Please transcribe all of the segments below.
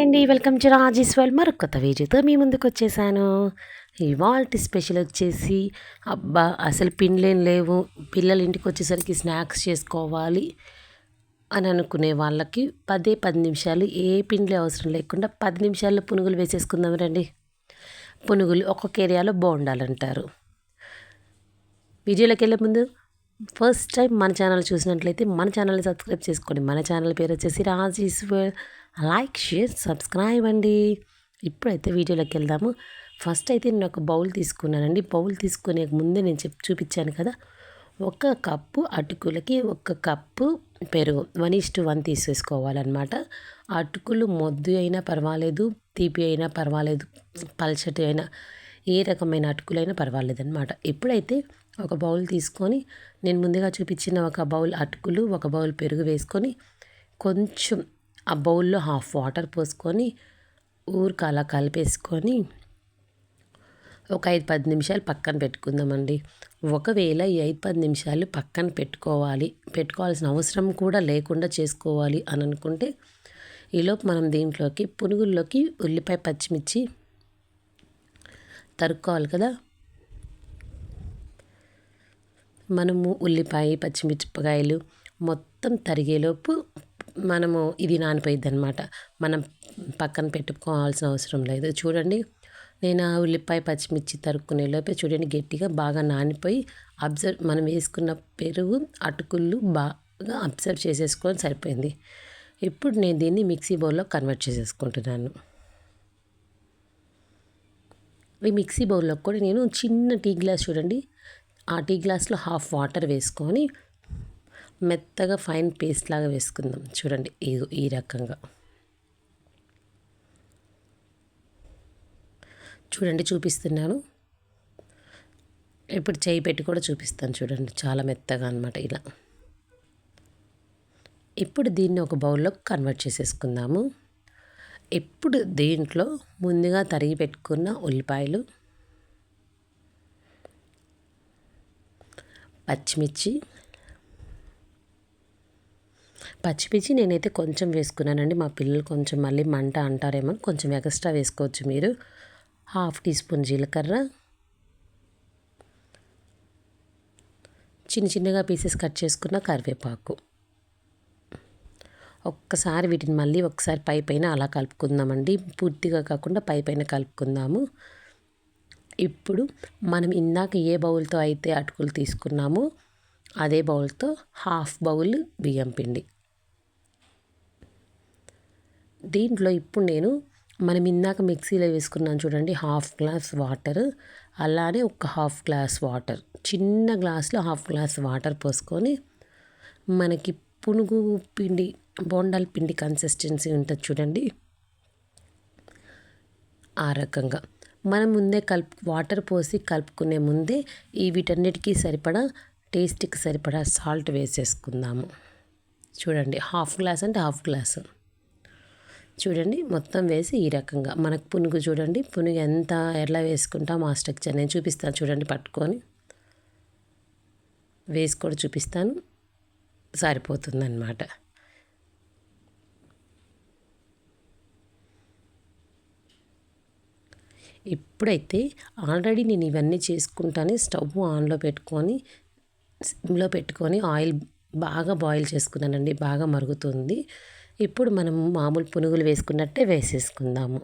Hi అండి. Welcome to Rajeshwar మరొక కొత్త వీడియోతో మీ ముందుకు వచ్చేసాను. ఇవాల్టి స్పెషల్ వచ్చేసి అబ్బా అసలు పిండ్లేం లేవు. పిల్లలు ఇంటికి వచ్చేసరికి స్నాక్స్ చేసుకోవాలి అని అనుకునే వాళ్ళకి పదే పది నిమిషాలు ఏ పిండ్లే అవసరం లేకుండా పది నిమిషాల్లో పునుగులు వేసేసుకుందాం రండి. పునుగులు ఒక్కొక్క ఏరియాలో బాగుండాలంటారు. వీడియోలోకి వెళ్ళే ముందు ఫస్ట్ టైం మన ఛానల్ చూసినట్లయితే మన ఛానల్ని సబ్స్క్రైబ్ చేసుకోండి. మన ఛానల్ పేరు వచ్చేసి రాజేశ్వర్ లైక్ షేర్ సబ్స్క్రైబ్ అండి. ఇప్పుడైతే వీడియోలోకి వెళ్దాము. ఫస్ట్ అయితే నేను ఒక బౌల్ తీసుకున్నానండి. బౌల్ తీసుకునే ముందే నేను చెప్ చూపించాను కదా. ఒక కప్పు అటుకులకి ఒక కప్పు పెరుగు. వన్ ఇస్టు వన్ తీసేసుకోవాలన్నమాట. అటుకులు మొద్దు అయినా పర్వాలేదు తీపి అయినా పర్వాలేదు పల్చటి అయినా ఏ రకమైన అటుకులైనా పర్వాలేదు అనమాట ఎప్పుడైతే ఒక బౌల్ తీసుకొని నేను ముందుగా చూపించిన ఒక బౌల్ అటుకులు ఒక బౌల్ పెరుగు వేసుకొని కొంచెం ఆ బౌల్లో హాఫ్ వాటర్ పోసుకొని ఊరికి అలా కలిపేసుకొని ఒక ఐదు పది నిమిషాలు పక్కన పెట్టుకుందామండి. ఒకవేళ ఈ ఐదు పది నిమిషాలు పక్కన పెట్టుకోవాలి పెట్టుకోవాల్సిన అవసరం కూడా లేకుండా చేసుకోవాలి అని అనుకుంటే ఈలోపు మనం దీంట్లోకి పునుగుల్లోకి ఉల్లిపాయ పచ్చిమిర్చి తరుక్కోవాలి కదా. మనము ఉల్లిపాయ పచ్చిమిరపకాయలు మొత్తం తరిగేలోపు మనము ఇది నానిపోయిద్ది అనమాట మనం పక్కన పెట్టుకోవాల్సిన అవసరం లేదు. చూడండి నేను ఆ ఉల్లిపాయ పచ్చిమిర్చి తరుక్కునే లోపే చూడండి గట్టిగా బాగా నానిపోయి అబ్జర్వ్ మనం వేసుకున్న పెరుగు అటుకులు బాగా అబ్జర్వ్ చేసేసుకొని సరిపోయింది. ఇప్పుడు నేను దీన్ని మిక్సీ బౌల్లో కన్వర్ట్ చేసేసుకుంటున్నాను. ఈ మిక్సీ బౌల్లో కూడా నేను చిన్న టీ గ్లాస్ చూడండి. ఆ టీ గ్లాస్లో హాఫ్ వాటర్ వేసుకొని మెత్తగా ఫైన్ పేస్ట్ లాగా వేసుకుందాం. చూడండి ఈ ఈ రకంగా. చూడండి చూపిస్తున్నాను. ఇప్పుడు చేయి పెట్టి కూడా చూపిస్తాను చూడండి. చాలా మెత్తగా అనమాట ఇలా. ఇప్పుడు దీన్ని ఒక బౌల్లో కన్వర్ట్ చేసేసుకుందాము. ఇప్పుడు దీంట్లో ముందుగా తరిగి పెట్టుకున్న ఉల్లిపాయలు? పచ్చిమిర్చి. పచ్చిమిర్చి నేనైతే కొంచెం వేసుకున్నానండి. మా పిల్లలు కొంచెం మళ్ళీ మంట అంటారేమో కొంచెం ఎక్స్ట్రా వేసుకోవచ్చు మీరు. హాఫ్ టీ స్పూన్ జీలకర్ర. చిన్న చిన్నగా పీసెస్ కట్ చేసుకున్న కరివేపాకు. ఒక్కసారి వీటిని మళ్ళీ ఒకసారి పై పైన అలా కలుపుకుందామండి. పూర్తిగా కాకుండా పై పైన కలుపుకుందాము. ఇప్పుడు మనం ఇందాక ఏ బౌల్తో అయితే అటుకులు తీసుకున్నామో అదే బౌల్తో హాఫ్ బౌల్ బియ్యం పిండి. దీంట్లో ఇప్పుడు నేను మనం ఇందాక మిక్సీలో వేసుకున్నాను చూడండి హాఫ్ గ్లాస్ వాటర్ అలానే ఒక హాఫ్ గ్లాస్ వాటర్. చిన్న గ్లాస్లో హాఫ్ గ్లాస్ వాటర్ పోసుకొని మనకి పునుగు పిండి బోండాల పిండి కన్సిస్టెన్సీ ఉంటుంది చూడండి. ఆ రకంగా. మనం ముందే కలుపు వాటర్ పోసి కలుపుకునే ముందే ఈ వీటన్నిటికీ సరిపడా టేస్ట్కి సరిపడా సాల్ట్ వేసేసుకుందాము. చూడండి హాఫ్ గ్లాస్ అంటే హాఫ్ గ్లాస్ చూడండి మొత్తం వేసి ఈ రకంగా. మనకు పునుగు చూడండి పునుగు ఎంత ఎలా వేసుకుంటాం ఆ స్ట్రక్చర్ నేను చూపిస్తాను చూడండి పట్టుకొని. వేసి కూడా చూపిస్తాను. సరిపోతుందన్నమాట. ఇప్పుడైతే ఆల్రెడీ నేను ఇవన్నీ చేసుకుంటానే స్టవ్ ఆన్లో పెట్టుకొని సిమ్లో పెట్టుకొని ఆయిల్ బాగా బాయిల్ చేసుకున్నానండి బాగా మరుగుతుంది. ఇప్పుడు మనం మామూలు పునుగులు వేసుకున్నట్టే వేసేసుకుందాము.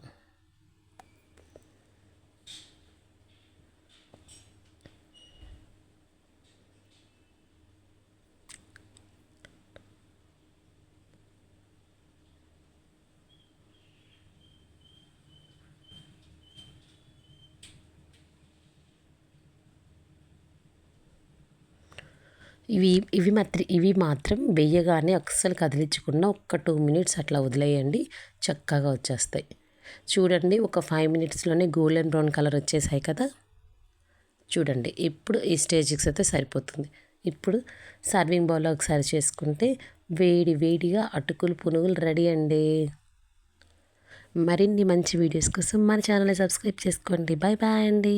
ఇవి ఇవి మాత్రం ఇవి మాత్రం వేయగానే అస్సలు కదిలించకుండా ఒక్క టూ మినిట్స్ అట్లా వదిలేయండి చక్కగా వచ్చేస్తాయి. చూడండి ఒక ఫైవ్ మినిట్స్లోనే గోల్డెన్ బ్రౌన్ కలర్ వచ్చేసాయి కదా. చూడండి ఇప్పుడు ఈ స్టేజ్కి అయితే సరిపోతుంది. ఇప్పుడు సర్వింగ్ బౌల్లో ఒకసారి చేసుకుంటే వేడి వేడిగా అటుకులు పునుగులు రెడీ అండి. మరిన్ని మంచి వీడియోస్ కోసం మన ఛానల్ని సబ్స్క్రైబ్ చేసుకోండి. బాయ్ బాయ్ అండి.